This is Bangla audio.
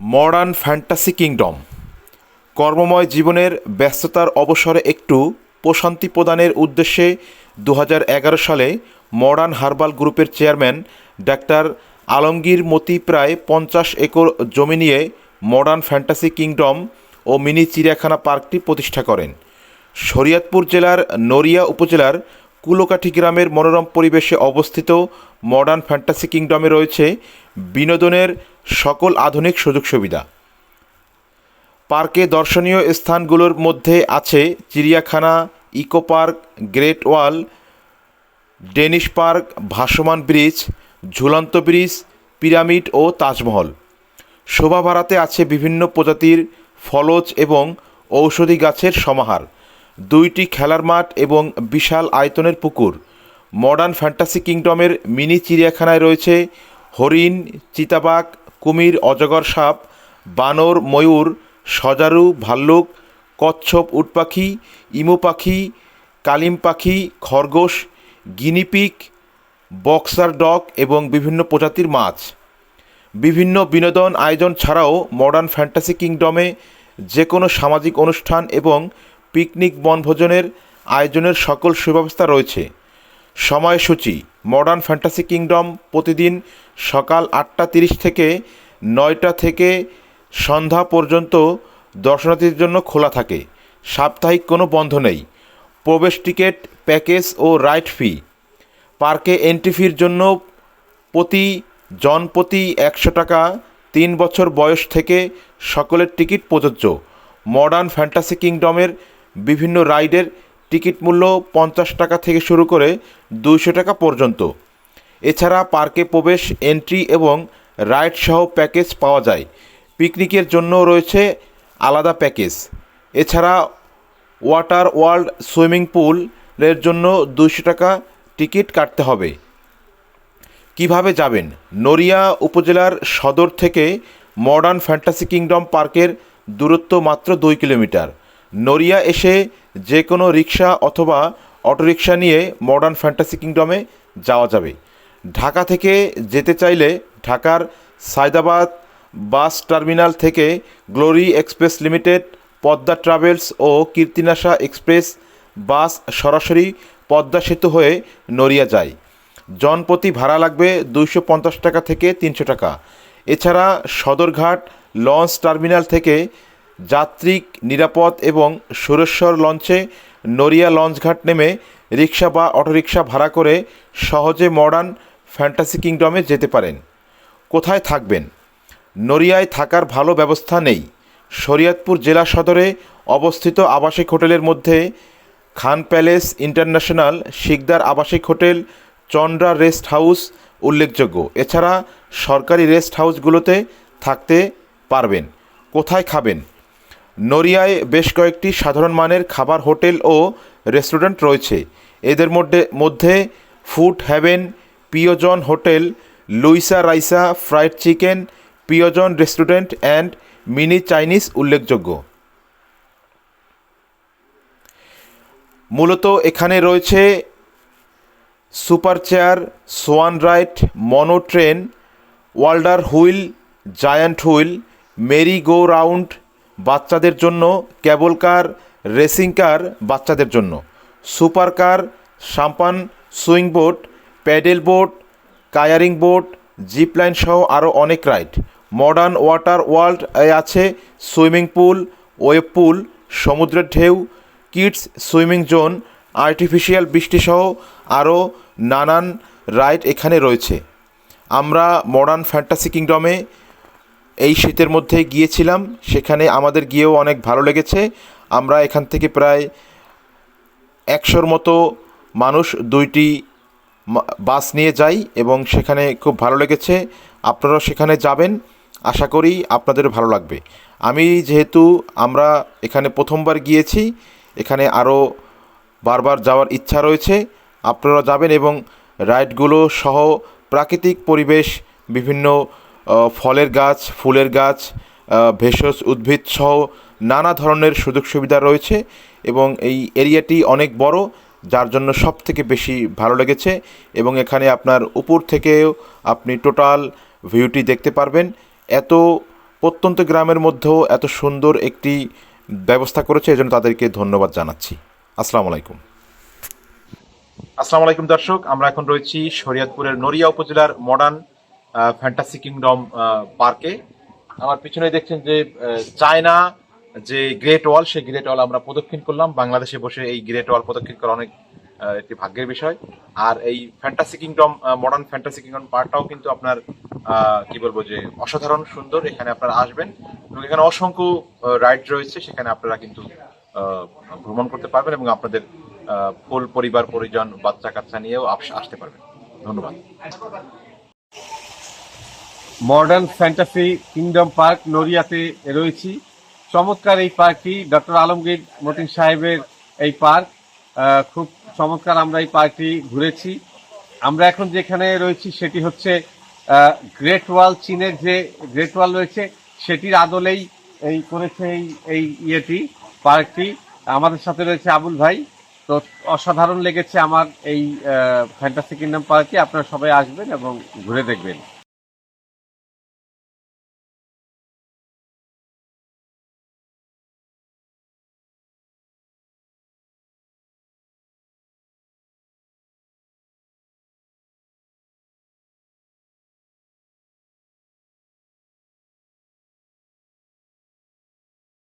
Modern fantasy kingdom. কর্মময় জীবনের ব্যস্ততার অবসরে একটু প্রশান্তি প্রদানের উদ্দেশ্যে দু হাজার এগারো সালে মডার্ন হার্বাল গ্রুপের চেয়ারম্যান ডাক্তার আলমগীর মতি প্রায় পঞ্চাশ একর জমি নিয়ে মডার্ন ফ্যান্টাসি কিংডম ও মিনি চিড়িয়াখানা পার্কটি প্রতিষ্ঠা করেন। শরীয়তপুর জেলার নড়িয়া উপজেলার কুলোকাঠি গ্রামের মনোরম পরিবেশে অবস্থিত মডার্ন ফ্যান্টাসি কিংডমে রয়েছে বিনোদনের সকল আধুনিক সুযোগ সুবিধা। পার্কে দর্শনীয় স্থানগুলোর মধ্যে আছে চিড়িয়াখানা, eco park, great wall, Danish park, ভাসমান ব্রিজ, ঝুলন্ত ব্রিজ, পিরামিড ও তাজমহল। শোভা বাড়াতে আছে বিভিন্ন প্রজাতির ফলজ এবং ঔষধি গাছের সমাহার। দুইটি খেলার মাঠ এবং বিশাল আয়তনের পুকুর। মডার্ন ফ্যান্টাসি কিংডমের মিনি চিড়িয়াখানায় রয়েছে হরিণ, চিতাবাঘ, কুমির, অজগর সাপ, বানর, ময়ূর, সজারু, ভাল্লুক, কচ্ছপ উটপাখি, ইমু পাখি, কালিম পাখি, খরগোশ গিনিপিক বক্সার ডগ এবং বিভিন্ন প্রজাতির মাছ। বিভিন্ন বিনোদন আয়োজন ছাড়াও মডার্ন ফ্যান্টাসি কিংডমে যে কোনো সামাজিক অনুষ্ঠান এবং পিকনিক বনভোজনের আয়োজনের সকল সুব্যবস্থা রয়েছে। সময়সূচি মডার্ন ফ্যান্টাসি কিংডম প্রতিদিন সকাল আটটা তিরিশ থেকে নয়টা থেকে সন্ধ্যা পর্যন্ত দর্শনার্থীদের জন্য খোলা থাকে। সাপ্তাহিক কোনো বন্ধ নেই। প্রবেশ টিকিট, প্যাকেজ ও রাইড ফি। পার্কে এন্ট্রি ফির জন্য প্রতি জন প্রতি একশো টাকা, তিন বছর বয়স থেকে সকলের টিকিট প্রযোজ্য। মডার্ন ফ্যান্টাসি কিংডমের বিভিন্ন রাইডের টিকিট মূল্য পঞ্চাশ টাকা থেকে শুরু করে দুইশো টাকা পর্যন্ত। এছাড়া পার্কে প্রবেশ, এন্ট্রি এবং রাইড সহ প্যাকেজ পাওয়া যায়। পিকনিকের জন্য রয়েছে আলাদা প্যাকেজ। এছাড়া ওয়াটার ওয়ার্ল্ড সুইমিং পুলের জন্য দুইশো টাকা টিকিট কাটতে হবে। কীভাবে যাবেন? নড়িয়া উপজেলার সদর থেকে মডার্ন ফ্যান্টাসি কিংডম পার্কের দূরত্ব মাত্র দুই কিলোমিটার। নড়িয়া এসে যে কোনো রিক্সা অথবা অটোরিকশা নিয়ে মডার্ন ফ্যান্টাসি কিংডমে যাওয়া যাবে। ঢাকা থেকে যেতে চাইলে ঢাকার সায়দাবাদ বাস টার্মিনাল থেকে Glory Express Limited, Padma Travels ও কীর্তিনাশা এক্সপ্রেস বাস সরাসরি পদ্মা সেতু হয়ে নড়িয়া যায়। জনপ্রতি ভাড়া লাগবে দুইশো পঞ্চাশ টাকা থেকে তিনশো টাকা। এছাড়া সদরঘাট লঞ্চ টার্মিনাল থেকে যাত্রিক, নিরাপদ এবং সুরেশ্বর লঞ্চে নড়িয়া লঞ্চঘাট নেমে রিক্সা বা অটোরিকশা ভাড়া করে সহজে মডার্ন ফ্যান্টাসি কিংডমে যেতে পারেন। কোথায় থাকবেন? নড়িয়ায় থাকার ভালো ব্যবস্থা নেই। শরীয়তপুর জেলা সদরে অবস্থিত আবাসিক হোটেলের মধ্যে খান প্যালেস ইন্টারন্যাশনাল শিকদার আবাসিক হোটেল চন্দ্রা রেস্ট হাউস উল্লেখযোগ্য। এছাড়া সরকারি রেস্ট হাউসগুলোতে থাকতে পারবেন। কোথায় খাবেন? নড়িয়ায় বেশ কয়েকটি সাধারণ মানের খাবার হোটেল ও রেস্টুরেন্ট রয়েছে। এদের মধ্যে মধ্যে ফুড হ্যাভেন, পিওজন হোটেল, লুইসা রাইসা ফ্রাইড চিকেন, পিওজন রেস্টুরেন্ট অ্যান্ড মিনি চাইনিজ উল্লেখযোগ্য। মূলত এখানে রয়েছে super chair swan ride, mono train, wonder wheel, giant wheel, merry go round বাচ্চাদের জন্য ক্যাবল কার, রেসিং কার বাচ্চাদের জন্য। সুপার কার সাম্পান সুইং বোট, প্যাডেল বোট, কায়ারিং বোট, জিপ লাইন সহ আরও অনেক রাইড। মডার্ন ওয়াটার ওয়ার্ল্ড আছে সুইমিং পুল, ওয়েব পুল, সমুদ্রের ঢেউ, কিডস সুইমিং জোন, আর্টিফিশিয়াল বৃষ্টিসহ আরও নানান রাইড এখানে রয়েছে। আমরা মডার্ন ফ্যান্টাসি কিংডমে এই শীতের মধ্যে গিয়েছিলাম, সেখানে আমাদের গিয়েও অনেক ভালো লেগেছে। আমরা এখান থেকে প্রায় একশোর মতো মানুষ দুইটি বাস নিয়ে যাই এবং সেখানে খুব ভালো লেগেছে। আপনারাও সেখানে যাবেন। আশা করি আপনাদের ভালো লাগবে। আমি যেহেতু আমরা এখানে প্রথমবার গিয়েছি, এখানে আরও বারবার যাওয়ার ইচ্ছা রয়েছে। আপনারা যাবেন এবং রাইডগুলো সহ প্রাকৃতিক পরিবেশ, বিভিন্ন ফলের গাছ, ফুলের গাছ ভেষজ, উদ্ভিদ সহ নানা ধরনের সুযোগ সুবিধা রয়েছে এবং এই এরিয়াটি অনেক বড়, যার জন্য সব থেকে বেশি ভালো লেগেছে এবং এখানে আপনার উপর থেকেও আপনি টোটাল ভিউটি দেখতে পারবেন। এত প্রত্যন্ত গ্রামের মধ্যেও এত সুন্দর একটি ব্যবস্থা করেছে, এজন্য তাদেরকে ধন্যবাদ জানাচ্ছি। আসসালামু আলাইকুম। আসসালামু আলাইকুম দর্শক, আমরা এখন রয়েছি শরীয়তপুরের নড়িয়া উপজেলার মডার্ন ফ্যান্টাসি কিংডম পার্কে আমার পিছনে দেখছেন যে চায়না যে গ্রেট ওয়াল সেই গ্রেট ওয়াল আমরা প্রদক্ষিণ করলাম। বাংলাদেশে বসে এই গ্রেট ওয়াল প্রদক্ষিণ করা অনেক একটি ভাগ্যের বিষয়। আর এই fantasy kingdom modern fantasy kingdom পার্কটাও কিন্তু আপনার কি বলব যে, অসাধারণ, সুন্দর। এখানে আপনারা আসবেন। এবং এখানে অসংখ্য রাইড রয়েছে। সেখানে আপনারা কিন্তু ভ্রমণ করতে পারবেন এবং আপনাদের ফুল পরিবার, পরিজন বাচ্চা কাচ্চা নিয়েও আসতে পারবেন। ধন্যবাদ। মডার্ন ফ্যান্টাসি, কিংডম পার্ক নড়িয়াতে রয়েছি। চমৎকার এই পার্কটি, ডক্টর আলমগীর মতিন সাহেবের এই পার্ক। খুব চমৎকার আমরা এই পার্কটি ঘুরেছি। আমরা এখন যেখানে রয়েছি সেটি হচ্ছে গ্রেট ওয়াল চীনের যে গ্রেট ওয়াল রয়েছে, সেটির আদলেই এই করেছে এই এই ইয়েটি, পার্কটি। আমাদের সাথে রয়েছে আবুল ভাই। তো অসাধারণ লেগেছে আমার এই ফ্যান্টাসি কিংডম পার্কে আপনারা সবাই আসবেন এবং ঘুরে দেখবেন।